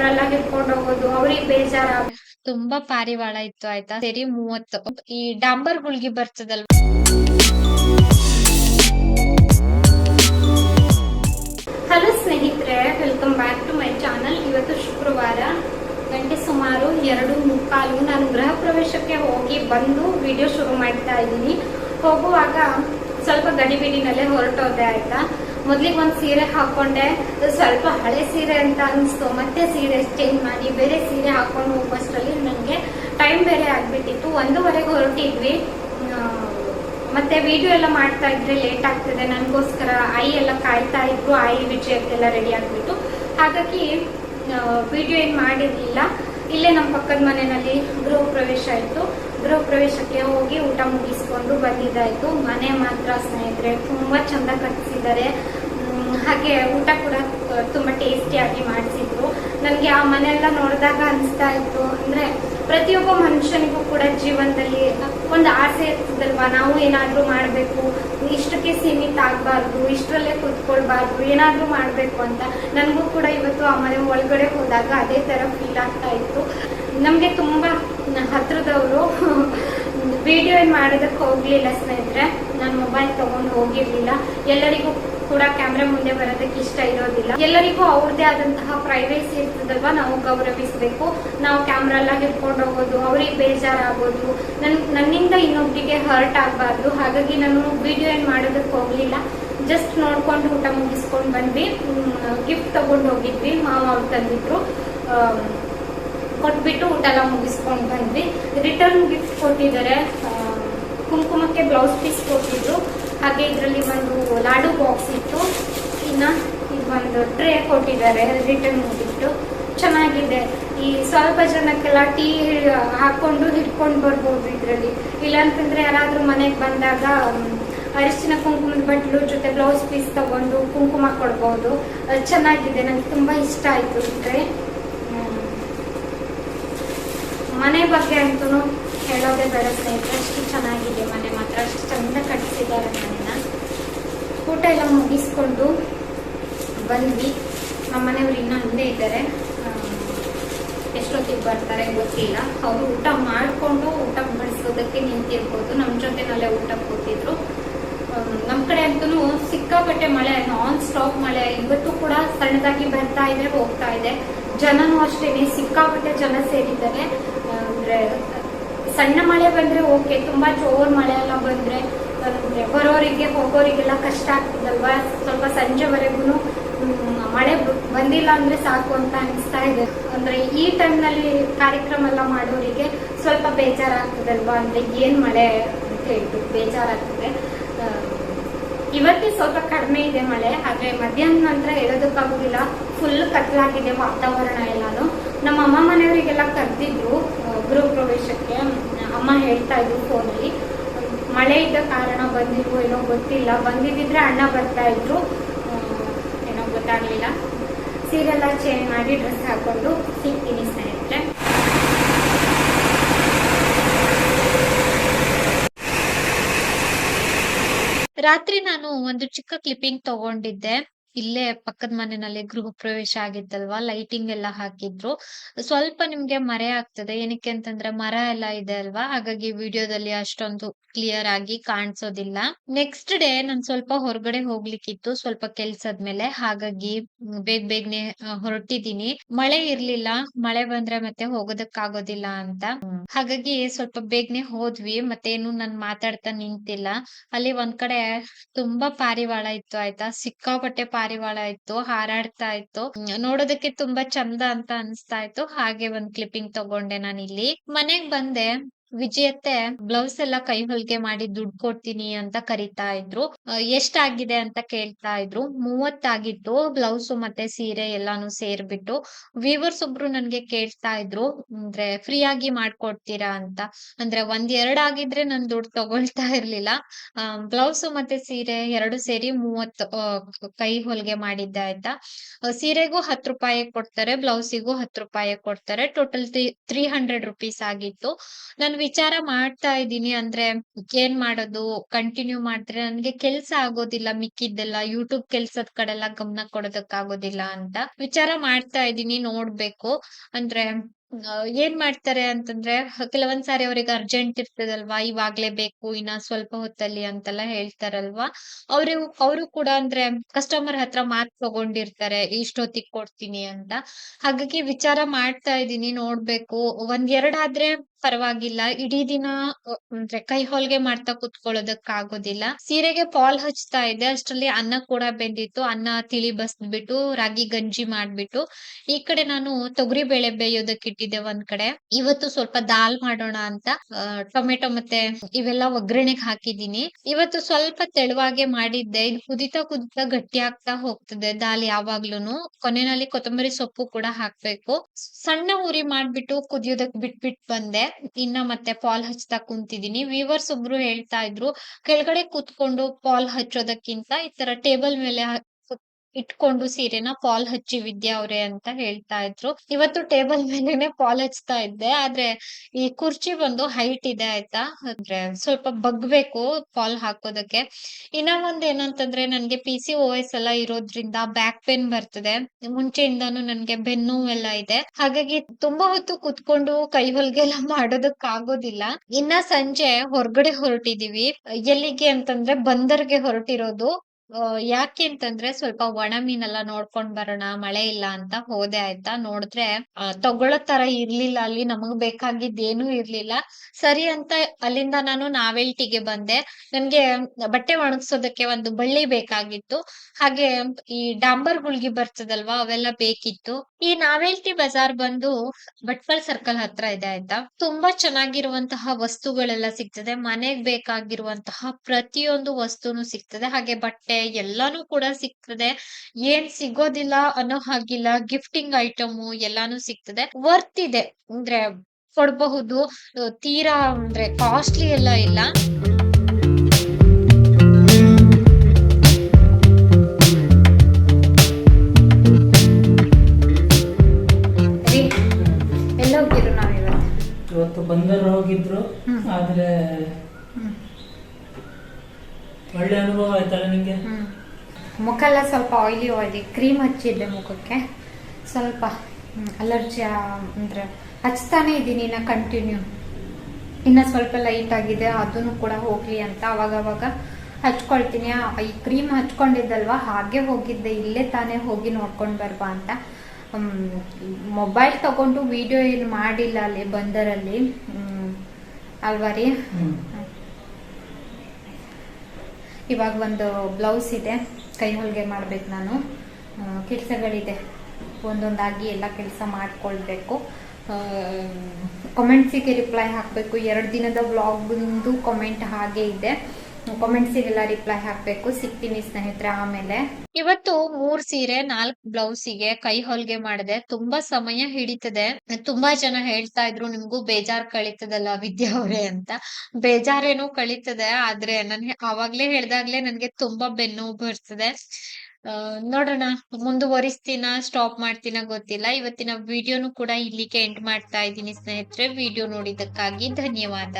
Camera ಎಲ್ಲ ಹೋಗೋದು ಅವ್ರಿಗೆ ಬೇಜಾರ ತುಂಬಾ ಪಾರಿವಾಳ ಇತ್ತು ಆಯ್ತಾ? ಸರಿ ಮೂವತ್ತು. ಈ ಡಾಂಬರ್ ಗುಳ್ಗಿ ಬರ್ತದಲ್ವ? ಹಲೋ ಸ್ನೇಹಿತರೆ welcome back to my channel ಇವತ್ತು ಶುಕ್ರವಾರ ಗಂಟೆ ಸುಮಾರು ಎರಡು ಮುಕ್ಕಾಲು. ನಾನು ಗೃಹ ಪ್ರವೇಶಕ್ಕೆ ಹೋಗಿ ಬಂದು ವಿಡಿಯೋ ಶುರು ಮಾಡ್ತಾ ಇದ್ದೀನಿ. ಹೋಗುವಾಗ ಸ್ವಲ್ಪ ಗಡಿಬಿಡಿನಲ್ಲೇ ಹೊರಟೋದೆ ಆಯ್ತಾ? ಮೊದ್ಲಿಗೆ ಒಂದು ಸೀರೆ ಹಾಕೊಂಡೆ ಸ್ವಲ್ಪ ಹಳೆ ಸೀರೆ ಅಂತ ಅನಿಸ್ತು. ಮತ್ತೆ ಸೀರೆ ಚೇಂಜ್ ಮಾಡಿ, ಬೇರೆ ಸೀರೆ ಹಾಕೊಂಡು ಹೋಗುವಷ್ಟರಲ್ಲಿ ನನಗೆ ಟೈಮ್ ಬೇರೆ ಆಗ್ಬಿಟ್ಟಿತ್ತು. ಒಂದೂವರೆಗೆ ಹೊರಟಿದ್ವಿ. ಮತ್ತೆ ವಿಡಿಯೋ ಎಲ್ಲ ಮಾಡ್ತಾ ಇದ್ರೆ ಲೇಟ್ ಆಗ್ತದೆ. ನನಗೋಸ್ಕರ ಐ ಎಲ್ಲ ಕಾಯ್ತಾ ಇದ್ರು. ಐ ವಿಜಯಕ್ಕೆಲ್ಲ ರೆಡಿ ಆಗ್ಬಿಟ್ಟು. ಹಾಗಾಗಿ ವಿಡಿಯೋ ಏನು ಮಾಡಿರ್ಲಿಲ್ಲ. ಇಲ್ಲೇ ನಮ್ಮ ಪಕ್ಕದ ಮನೆಯಲ್ಲಿ ಗೃಹ ಪ್ರವೇಶ ಆಯಿತು ಗೃಹ ಪ್ರವೇಶಕ್ಕೆ ಹೋಗಿ ಊಟ ಮುಗಿಸ್ಕೊಂಡು ಬಂದಿದ್ದಾಯ್ತು. ಮನೆ ಮಾತ್ರ ಸ್ನೇಹಿತರೆ, ತುಂಬ ಚಂದ ಕಟ್ಟಿಸಿದ್ದಾರೆ ಹಾಗೆ ಊಟ ಕೂಡ ತುಂಬಾ ಟೇಸ್ಟಿಯಾಗಿ ಮಾಡಿಸಿದ್ರು. ನನಗೆ ಆ ಮನೆಯೆಲ್ಲ ನೋಡಿದಾಗ ಅನಿಸ್ತಾ ಇತ್ತು. ಅಂದ್ರೆ ಪ್ರತಿಯೊಬ್ಬ ಮನುಷ್ಯನಿಗೂ ಕೂಡ ಜೀವನದಲ್ಲಿ ಒಂದು ಆಸೆ ಇರ್ತದಲ್ವಾ? ನಾವು ಏನಾದ್ರೂ ಮಾಡಬೇಕು, ಇಷ್ಟಕ್ಕೆ ಸೀಮಿತ ಆಗ್ಬಾರ್ದು, ಇಷ್ಟರಲ್ಲೇ ಕುತ್ಕೊಳ್ಬಾರ್ದು, ಏನಾದ್ರೂ ಮಾಡಬೇಕು ಅಂತ ನನಗೂ ಕೂಡ ಇವತ್ತು ಆ ಮನೆ ಒಳಗಡೆ ಹೋದಾಗ ಅದೇ ತರ ಫೀಲ್ ಆಗ್ತಾ ಇತ್ತು. ನಮಗೆ ತುಂಬಾ ಹತ್ರದವರು ವಿಡಿಯೋ ಏನ್ ಮಾಡೋದಕ್ಕೆ ಹೋಗ್ಲಿಲ್ಲ ಸ್ನೇಹಿತರೆ. ನಾನು ಮೊಬೈಲ್ ತಗೊಂಡು ಹೋಗಿರ್ಲಿಲ್ಲ. ಎಲ್ಲರಿಗೂ ಕೂಡ ಕ್ಯಾಮ್ರಾ ಮುಂದೆ ಬರೋದಕ್ಕೆ ಇಷ್ಟ ಇರೋದಿಲ್ಲ. ಎಲ್ಲರಿಗೂ ಅವ್ರದೇ ಆದಂತಹ ಪ್ರೈವೇಸಿ ಇರ್ತದಲ್ವಾ? ನಾವು ಗೌರವಿಸಬೇಕು. ನಾವು ಕ್ಯಾಮ್ರಾ ಎಲ್ಲ ಹಿಡ್ಕೊಂಡು ಹೋಗೋದು, ಅವ್ರಿಗೆ ಬೇಜಾರಾಗೋದು, ನನ್, ನನ್ನಿಂದ ಇನ್ನೊಬ್ಬರಿಗೆ ಹರ್ಟ್ ಆಗಬಾರ್ದು. ಹಾಗಾಗಿ ನಾನು ವಿಡಿಯೋ ಏನು ಮಾಡೋದಕ್ಕೆ ಹೋಗ್ಲಿಲ್ಲ. ಜಸ್ಟ್ ನೋಡ್ಕೊಂಡು ಊಟ ಮುಗಿಸ್ಕೊಂಡು ಬಂದ್ವಿ. ಗಿಫ್ಟ್ ತಗೊಂಡು ಹೋಗಿದ್ವಿ. ಮಾವ ಅವ್ರು ತಂದಿದ್ರು. ಕೊಟ್ಬಿಟ್ಟು ಊಟ ಎಲ್ಲ ಮುಗಿಸ್ಕೊಂಡು ಬಂದ್ವಿ. ರಿಟರ್ನ್ ಗಿಫ್ಟ್ ಕೊಟ್ಟಿದ್ದಾರೆ. ಕುಂಕುಮಕ್ಕೆ ಬ್ಲೌಸ್ ಪೀಸ್ ಕೊಟ್ಟಿದ್ರು. ಹಾಗೆ ಇದರಲ್ಲಿ ಒಂದು ಲಾಡು ಬಾಕ್ಸ್ ಇತ್ತು. ಇನ್ನು ಒಂದು ಟ್ರೇ ಕೊಟ್ಟಿದ್ದಾರೆ ರಿಟರ್ನ್ ಮುಗಿಟ್ಟು ಚೆನ್ನಾಗಿದೆ. ಈ ಸ್ವಲ್ಪ ಜನಕ್ಕೆಲ್ಲ ಟೀ ಹಾಕೊಂಡು ಹಿಡ್ಕೊಂಡು ಬರ್ಬೋದು ಇದರಲ್ಲಿ. ಇಲ್ಲಾಂತಂದ್ರೆ ಯಾರಾದರೂ ಮನೆಗೆ ಬಂದಾಗ ಅರಿಶಿನ ಕುಂಕುಮದ ಬಟ್ಲು ಜೊತೆ ಬ್ಲೌಸ್ ಪೀಸ್ ತಗೊಂಡು ಕುಂಕುಮ ಕೊಡ್ಬೋದು. ಚೆನ್ನಾಗಿದೆ, ನಂಗೆ ತುಂಬಾ ಇಷ್ಟ ಆಯ್ತು ಟ್ರೇ. ಮನೆ ಬಗ್ಗೆ ಅಂತೂ ಹೇಳೋದೇ ಬೇಡ ಸ್ನೇಹಿತರೆ. ಅಷ್ಟು ಚೆನ್ನಾಗಿದೆ ಮನೆ ಮಾತ್ರ. ಅಷ್ಟು ಚಂದ ಕಟ್ಟಿಸಿದ್ದಾರೆ ಮನೆನ. ಊಟ ಎಲ್ಲ ಮುಗಿಸ್ಕೊಂಡು ಬಂದ್ವಿ. ನಮ್ಮ ಮನೆಯವ್ರು ಇನ್ನೂ ಹಿಂದೆ ಇದ್ದಾರೆ. ಎಷ್ಟೊತ್ತಿಗೆ ಬರ್ತಾರೆ ಗೊತ್ತಿಲ್ಲ. ಅವರು ಊಟ ಮಾಡಿಕೊಂಡು ಊಟ ಬಡಿಸೋದಕ್ಕೆ ನಿಂತಿರ್ಬೋದು. ನಮ್ಮ ಜೊತೆನಲ್ಲೇ ಊಟ ಕೂತಿದ್ರು. ನಮ್ಮ ಕಡೆ ಅಂತೂ ಸಿಕ್ಕಾಪಟ್ಟೆ ಮಳೆ ನಾನ್ ಸ್ಟಾಪ್ ಮಳೆ. ಇವತ್ತು ಕೂಡ ಸಣ್ಣದಾಗಿ ಬರ್ತಾ ಇದೆ, ಹೋಗ್ತಾ ಇದೆ. ಜನನೂ ಅಷ್ಟೇನೆ. ಸಿಕ್ಕಾಪಟ್ಟೆ ಜನ ಸೇರಿದ್ದಾರೆ. ಅಂದ್ರೆ ಸಣ್ಣ ಮಳೆ ಬಂದ್ರೆ ಓಕೆ ತುಂಬಾ ಜೋರ್ ಮಳೆ ಎಲ್ಲ ಬಂದ್ರೆ, ಅಂದ್ರೆ ಬರೋರಿಗೆ, ಹೋಗೋರಿಗೆಲ್ಲ ಕಷ್ಟ ಆಗ್ತದಲ್ವಾ? ಸ್ವಲ್ಪ ಸಂಜೆವರೆಗೂ ಮಳೆ ಬಂದಿಲ್ಲ ಅಂದ್ರೆ ಸಾಕು ಅಂತ ಅನಿಸ್ತಾ ಇದೆ. ಅಂದ್ರೆ ಈ ಟೈಮ್ನಲ್ಲಿ ಕಾರ್ಯಕ್ರಮ ಎಲ್ಲ ಮಾಡೋರಿಗೆ ಸ್ವಲ್ಪ ಬೇಜಾರಾಗ್ತದಲ್ವಾ? ಅಂದ್ರೆ ಏನ್ ಮಳೆ ಅಂತ ಹೇಳ್ಬಿಟ್ಟು ಬೇಜಾರಾಗ್ತದೆ. ಇವತ್ತೇ ಸ್ವಲ್ಪ ಕಡಿಮೆ ಇದೆ ಮಳೆ, ಆದ್ರೆ ಮಧ್ಯಾಹ್ನ ನಂತರ ಹೇಳೋದಕ್ಕಾಗೋದಿಲ್ಲ ಫುಲ್ ಕತ್ಲಾಗಿದೆ ವಾತಾವರಣ ಎಲ್ಲಾನು. ನಮ್ಮ ಅಮ್ಮ ಮನೆಯವರಿಗೆಲ್ಲ ಕರೆದಿದ್ರು. ಗೃಹ ಪ್ರವೇಶಕ್ಕೆ ಅಮ್ಮ ಹೇಳ್ತಾ ಇದ್ರು ಫೋನಲ್ಲಿ. ಮಳೆ ಇದ್ದ ಕಾರಣ ಬಂದಿದ್ರು ಏನೋ ಗೊತ್ತಿಲ್ಲ. ಬಂದಿದ್ದಿದ್ರೆ ಅಣ್ಣ ಬರ್ತಾ ಇದ್ರು. ಏನೋ ಗೊತ್ತಾಗ್ಲಿಲ್ಲ. ಸೀರೆಲ್ಲ ಚೇಂಜ್ ಮಾಡಿ ಡ್ರೆಸ್ ಹಾಕೊಂಡು ಸಿಗ್ತೀನಿ ಸ್ನೇಹಿತರೆ. ರಾತ್ರಿ ನಾನು ಒಂದು ಚಿಕ್ಕ ಕ್ಲಿಪ್ಪಿಂಗ್ ತಗೊಂಡಿದ್ದೆ. ಇಲ್ಲೇ ಪಕ್ಕದ ಮನೆಯಲ್ಲಿ ಗೃಹ ಪ್ರವೇಶ ಆಗಿತ್ತಲ್ವಾ? ಲೈಟಿಂಗ್ ಎಲ್ಲ ಹಾಕಿದ್ರು. ಸ್ವಲ್ಪ ನಿಮ್ಗೆ ಮರೆ ಆಗ್ತದೆ. ಏನಕ್ಕೆ ಅಂತಂದ್ರೆ ಮರ ಎಲ್ಲ ಇದೆ ಅಲ್ವಾ? ಹಾಗಾಗಿ ವಿಡಿಯೋದಲ್ಲಿ ಅಷ್ಟೊಂದು ಕ್ಲಿಯರ್ ಆಗಿ ಕಾಣಿಸೋದಿಲ್ಲ. ನೆಕ್ಸ್ಟ್ ಡೇ ನಾನು ಸ್ವಲ್ಪ ಹೊರಗಡೆ ಹೋಗ್ಲಿಕ್ಕಿತ್ತು. ಸ್ವಲ್ಪ ಕೆಲ್ಸದ ಮೇಲೆ ಹಾಗಾಗಿ ಬೇಗ ಬೇಗನೆ ಹೊರಟಿದೀನಿ. ಮಳೆ ಇರ್ಲಿಲ್ಲ. ಮಳೆ ಬಂದ್ರೆ ಮತ್ತೆ ಹೋಗೋದಕ್ಕಾಗೋದಿಲ್ಲ ಅಂತ. ಹಾಗಾಗಿ ಸ್ವಲ್ಪ ಬೇಗನೆ ಹೋದ್ವಿ. ಮತ್ತೇನು ನಾನು ಮಾತಾಡ್ತಾ ನಿಂತಿಲ್ಲ. ಅಲ್ಲಿ ಒಂದ್ ಕಡೆ ತುಂಬಾ ಪಾರಿವಾಳ ಇತ್ತು, ಆಯ್ತಾ? ಸಿಕ್ಕಾಪಟ್ಟೆ ಪಾರಿವಾಳ ಇತ್ತು ಹಾರಾಡ್ತಾ ಇತ್ತು ನೋಡೋದಕ್ಕೆ ತುಂಬಾ ಚಂದ ಅಂತ ಅನ್ಸ್ತಾ ಇತ್ತು. ಹಾಗೆ ಒಂದ್ ಕ್ಲಿಪ್ಪಿಂಗ್ ತಗೊಂಡೆ ನಾನು ಇಲ್ಲಿ ಮನೆಗ್ ಬಂದೆ. ವಿಜಯತ್ತೆ ಬ್ಲೌಸ್ ಎಲ್ಲ ಕೈ ಹೊಲಿಗೆ ಮಾಡಿ ದುಡ್ಡು ಕೊಡ್ತೀನಿ ಅಂತ ಕರಿತಾ ಇದ್ರು. ಎಷ್ಟಾಗಿದೆ ಅಂತ ಕೇಳ್ತಾ ಇದ್ರು. ಮೂವತ್ತಾಗಿತ್ತು. ಬ್ಲೌಸ್ ಮತ್ತೆ ಸೀರೆ ಎಲ್ಲಾನು ಸೇರ್ಬಿಟ್ಟು. ವೀವರ್ಸ್ ಒಬ್ರು ನನ್ಗೆ ಕೇಳ್ತಾ ಇದ್ರು, ಅಂದ್ರೆ ಫ್ರೀ ಆಗಿ ಮಾಡ್ಕೊಡ್ತೀರಾ ಅಂತ. ಅಂದ್ರೆ, ಒಂದ್ ಎರಡ್ ಆಗಿದ್ರೆ ನನ್ ದುಡ್ಡು ತಗೊಳ್ತಾ ಇರ್ಲಿಲ್ಲ. ಬ್ಲೌಸ್ ಮತ್ತೆ ಸೀರೆ ಎರಡು ಸೇರಿ ಮೂವತ್ ಕೈ ಹೊಲಿಗೆ ಮಾಡಿದ್ದೆ ಆಯ್ತಾ. ಸೀರೆಗೂ ಹತ್ತು ರೂಪಾಯಿ ಕೊಡ್ತಾರೆ ಬ್ಲೌಸಿಗೂ ಹತ್ತು ರೂಪಾಯಿ ಕೊಡ್ತಾರೆ. ಟೋಟಲ್ ತ್ರೀ ಹಂಡ್ರೆಡ್ ರುಪೀಸ್ ಆಗಿತ್ತು. ನಾನು ವಿಚಾರ ಮಾಡ್ತಾ ಇದ್ದೀನಿ. ಅಂದ್ರೆ ಏನ್ ಮಾಡೋದು? ಕಂಟಿನ್ಯೂ ಮಾಡಿದ್ರೆ ನನ್ಗೆ ಕೆಲ್ಸ ಆಗೋದಿಲ್ಲ ಮಿಕ್ಕಿದ್ದೆಲ್ಲ. ಯೂಟ್ಯೂಬ್ ಕೆಲ್ಸದ ಕಡೆಲ್ಲ ಗಮನ ಕೊಡೋದಕ್ಕಾಗೋದಿಲ್ಲ ಅಂತ ವಿಚಾರ ಮಾಡ್ತಾ ಇದ್ದೀನಿ ನೋಡ್ಬೇಕು. ಅಂದ್ರೆ ಏನ್ ಮಾಡ್ತಾರೆ ಅಂತಂದ್ರೆ ಕೆಲವೊಂದ್ ಸಾರಿ ಅವ್ರಿಗೆ ಅರ್ಜೆಂಟ್ ಇರ್ತದಲ್ವಾ, ಇವಾಗ್ಲೇ ಬೇಕು, ಇನ್ನ ಸ್ವಲ್ಪ ಹೊತ್ತಲ್ಲಿ ಅಂತೆಲ್ಲ ಹೇಳ್ತಾರಲ್ವಾ. ಅವ್ರು ಅವರು ಕೂಡ ಅಂದ್ರೆ ಕಸ್ಟಮರ್ ಹತ್ರ ಮಾತ್ ತಗೊಂಡಿರ್ತಾರೆ, ಇಷ್ಟೊತ್ತಿಗೆ ಕೊಡ್ತೀನಿ ಅಂತ. ಹಾಗಾಗಿ ವಿಚಾರ ಮಾಡ್ತಾ ಇದೀನಿ ನೋಡ್ಬೇಕು. ಒಂದ್ ಎರಡಾದ್ರೆ ಪರವಾಗಿಲ್ಲ, ಇಡೀ ದಿನ ಅಂದ್ರೆ ಕೈ ಹೊಲ್ಗೆ ಮಾಡ್ತಾ ಕುತ್ಕೊಳ್ಳೋದಕ್ ಆಗೋದಿಲ್ಲ ಸೀರೆಗೆ ಪಾಲ್ ಹಚ್ತಾ ಇದೆ, ಅಷ್ಟ್ರಲ್ಲಿ ಅನ್ನ ಕೂಡ ಬೆಂದಿತ್ತು. ಅನ್ನ ತಿಳಿ ಬಸ್ದ್ಬಿಟ್ಟು, ರಾಗಿ ಗಂಜಿ ಮಾಡ್ಬಿಟ್ಟು, ಈ ಕಡೆ ನಾನು ತೊಗರಿ ಬೇಳೆ ಬೇಯೋದಕ್ ಇಟ್ಟಿದ್ದೆ ಒಂದ್ ಕಡೆ. ಇವತ್ತು ಸ್ವಲ್ಪ ದಾಲ್ ಮಾಡೋಣ ಅಂತ ಟೊಮೆಟೊ ಮತ್ತೆ ಇವೆಲ್ಲ ಒಗ್ಗರಣೆಗೆ ಹಾಕಿದೀನಿ ಇವತ್ತು ಸ್ವಲ್ಪ ತೆಳುವಾಗೆ ಮಾಡಿದ್ದೆ. ಇದು ಕುದಿತಾ ಕುದಿತಾ ಗಟ್ಟಿ ಆಗ್ತಾ ಹೋಗ್ತದೆ ದಾಲ್ ಯಾವಾಗ್ಲೂನು. ಕೊನೆಯಲ್ಲಿ ಕೊತ್ತಂಬರಿ ಸೊಪ್ಪು ಕೂಡ ಹಾಕ್ಬೇಕು. ಸಣ್ಣ ಉರಿ ಮಾಡ್ಬಿಟ್ಟು ಕುದಿಯೋದಕ್ ಬಿಟ್ಬಿಟ್ ಬಂದೆ. ಇನ್ನ ಮತ್ತೆ ಪಾಲ್ ಹಚ್ತಾ ಕುಂತಿದೀನಿ. ವೀವರ್ಸ್ ಒಬ್ರು ಹೇಳ್ತಾ ಇದ್ರು, ಕೆಳಗಡೆ ಕೂತ್ಕೊಂಡು ಪಾಲ್ ಹಚ್ಚೋದಕ್ಕಿಂತ ಈ ತರ ಟೇಬಲ್ ಮೇಲೆ ಇಟ್ಕೊಂಡು ಸೀರೆನ ಪಾಲ್ ಹಚ್ಚಿ ವಿದ್ಯಾ ಅವ್ರೆ ಅಂತ ಹೇಳ್ತಾ ಇದ್ರು. ಇವತ್ತು ಟೇಬಲ್ ಮೇಲೆನೆ ಪಾಲ್ ಹಚ್ತಾ ಇದ್ದೆ. ಆದ್ರೆ ಈ ಕುರ್ಚಿ ಬಂದು ಹೈಟ್ ಇದೆ ಆಯ್ತಾ? ಅಂದ್ರೆ ಸ್ವಲ್ಪ ಬಗ್ಬೇಕು ಪಾಲ್ ಹಾಕೋದಕ್ಕೆ. ಇನ್ನ ಒಂದ್ ಏನಂತಂದ್ರೆ ನನ್ಗೆ ಪಿ ಸಿ ಓ ಎಸ್ ಎಲ್ಲ ಇರೋದ್ರಿಂದ ಬ್ಯಾಕ್ ಪೇನ್ ಬರ್ತದೆ. ಮುಂಚೆಯಿಂದಾನು ನನ್ಗೆ ಬೆನ್ನು ಎಲ್ಲ ಇದೆ. ಹಾಗಾಗಿ ತುಂಬಾ ಹೊತ್ತು ಕುತ್ಕೊಂಡು ಕೈ ಹೊಲ್ಗೆಲ್ಲ ಮಾಡೋದಕ್ ಆಗೋದಿಲ್ಲ ಇನ್ನ ಸಂಜೆ ಹೊರಗಡೆ ಹೊರಟಿದೀವಿ. ಎಲ್ಲಿಗೆ ಅಂತಂದ್ರೆ ಬಂದರ್ಗೆ ಹೊರಟಿರೋದು. ಯಾಕೆ ಅಂತಂದ್ರೆ ಸ್ವಲ್ಪ ಒಣ ಮೀನೆಲ್ಲ ನೋಡ್ಕೊಂಡ್ ಬರೋಣ, ಮಳೆ ಇಲ್ಲ ಅಂತ ಹೋದೆ ಆಯ್ತಾ. ನೋಡಿದ್ರೆ ತಗೊಳ್ಳೋ ತರ ಇರ್ಲಿಲ್ಲ. ಅಲ್ಲಿ ನಮಗ್ ಬೇಕಾಗಿದ್ದ ಏನೂ ಇರ್ಲಿಲ್ಲ. ಸರಿ ಅಂತ ಅಲ್ಲಿಂದ ನಾನು ನಾವೆಲ್ಟಿಗೆ ಬಂದೆ. ನನ್ಗೆ ಬಟ್ಟೆ ಒಣಗ್ಸೋದಕ್ಕೆ ಒಂದು ಬಳ್ಳಿ ಬೇಕಾಗಿತ್ತು. ಹಾಗೆ ಈ ಡಾಂಬರ್ ಗುಳ್ಗಿ ಬರ್ತದಲ್ವಾ, ಅವೆಲ್ಲ ಬೇಕಿತ್ತು. ಈ ನಾವೆಲ್ಟಿ ಬಜಾರ್ ಬಂದು ಭಟ್ಕಳ ಸರ್ಕಲ್ ಹತ್ರ ಇದೆ ಆಯ್ತಾ. ತುಂಬಾ ಚೆನ್ನಾಗಿರುವಂತಹ ವಸ್ತುಗಳೆಲ್ಲ ಸಿಗ್ತದೆ. ಮನೆಗ್ ಬೇಕಾಗಿರುವಂತಹ ಪ್ರತಿಯೊಂದು ವಸ್ತುನು ಸಿಗ್ತದೆ. ಹಾಗೆ ಬಟ್ಟೆ ಎಲ್ಲಾನು ಕೂಡ ಸಿಗ್ತದೆ. ಏನ್ ಸಿಗೋದಿಲ್ಲ ಅನ್ನೋ ಹಾಗಿಲ್ಲ. ಗಿಫ್ಟಿಂಗ್ ಐಟಮ್ ಎಲ್ಲಾನು ಸಿಗ್ತದೆ. ವರ್ತ್ ಇದೆ. ಅಂದ್ರೆ ಕೊಡಬಹುದು. ತೀರಾ ಅಂದ್ರೆ ಕಾಸ್ಟ್ಲಿ ಎಲ್ಲ ಇಲ್ಲ. ಇವತ್ತು ಇವತ್ತು ಬಂದರು ಹೋಗಿದ್ರು. ಆದ್ರೆ. ಒಳ್ಳೆ ಅನುಭವ ಆಯ್ತಲ್ಲ ನಿಮಗೆ ಮುಖ ಎಲ್ಲ ಸ್ವಲ್ಪ ಆಯಿಲಿ ಆಯಿಲಿ ಕ್ರೀಮ್ ಹಚ್ಚಿದ್ದೆ ಮುಖಕ್ಕೆ. ಸ್ವಲ್ಪ ಅಲರ್ಜಿ ಅಂದ್ರೆ ಹಚ್ತಾನೆ ಇದ್ದೀನಿ ಇನ್ನ ಕಂಟಿನ್ಯೂ ಇನ್ನ ಸ್ವಲ್ಪ ಲೈಟ್ ಆಗಿದೆ ಅದನ್ನು ಕೂಡ ಹೋಗ್ಲಿ ಅಂತ ಅವಾಗ ಅವಾಗ ಹಚ್ಕೊಳ್ತೀನಿ ಈ ಕ್ರೀಮ್ ಹಚ್ಕೊಂಡಿದ್ದಲ್ವಾ ಹಾಗೆ ಹೋಗಿದ್ದೆ ಇಲ್ಲೇ ತಾನೇ ಹೋಗಿ ನೋಡ್ಕೊಂಡು ಬರ್ಬ ಅಂತ. ಮೊಬೈಲ್ ತಗೊಂಡು ವಿಡಿಯೋ ಏನು ಮಾಡಿಲ್ಲ ಅಲ್ಲಿ ಬಂದರಲ್ಲಿ. ಅಲ್ವಾ ರೀ. ಇವಾಗ ಒಂದು ಬ್ಲೌಸ್ ಇದೆ, ಕೈ ಹೊಲಿಗೆ ಮಾಡ್ಬೇಕು ನಾನು. ಕೆಲಸಗಳಿದೆ. ಒಂದೊಂದಾಗಿ ಎಲ್ಲ ಕೆಲಸ ಮಾಡ್ಕೊಳ್ಬೇಕು. ಕಮೆಂಟ್ಸಿಗೆ ರಿಪ್ಲೈ ಹಾಕಬೇಕು. ಎರಡು ದಿನದ ವ್ಲಾಗ್ದು ಕಮೆಂಟ್ ಹಾಗೆ ಇದೆ. ಕಮೆಂಟ್ಸಿಗೆಲ್ಲ ರಿಪ್ಲೈ ಹಾಕಬೇಕು. ಸಿಗ್ತೀನಿ ಸ್ನೇಹಿತರೆ ಆಮೇಲೆ. ಇವತ್ತು ಮೂರ್ ಸೀರೆ, ನಾಲ್ಕ್ ಬ್ಲೌಸಿಗೆ ಕೈ ಹೊಲ್ಗೆ ಮಾಡಿದೆ. ತುಂಬಾ ಸಮಯ ಹಿಡಿತದೆ. ತುಂಬಾ ಜನ ಹೇಳ್ತಾ ಇದ್ರು, ನಿಮ್ಗೂ ಬೇಜಾರ್ ಕಳೀತದಲ್ಲ ವಿದ್ಯಾ ಅವ್ರೆ ಅಂತ. ಬೇಜಾರೇನೋ ಕಳೀತದೆ, ಆದ್ರೆ ನನ್ ಅವಾಗ್ಲೇ ಹೇಳ್ದಾಗ್ಲೇ ನನ್ಗೆ ತುಂಬಾ ಬೆನ್ನು ಬರ್ತದೆ. ನೋಡೋಣ, ಮುಂದುವರಿಸ್ತೀನ ಸ್ಟಾಪ್ ಮಾಡ್ತೀನ ಗೊತ್ತಿಲ್ಲ. ಇವತ್ತಿನ ವಿಡಿಯೋನು ಕೂಡ ಇಲ್ಲಿಗೆ ಎಂಡ್ ಮಾಡ್ತಾ ಇದ್ದೀನಿ ಸ್ನೇಹಿತರೆ. ವಿಡಿಯೋ ನೋಡಿದ್ದಕ್ಕಾಗಿ ಧನ್ಯವಾದ.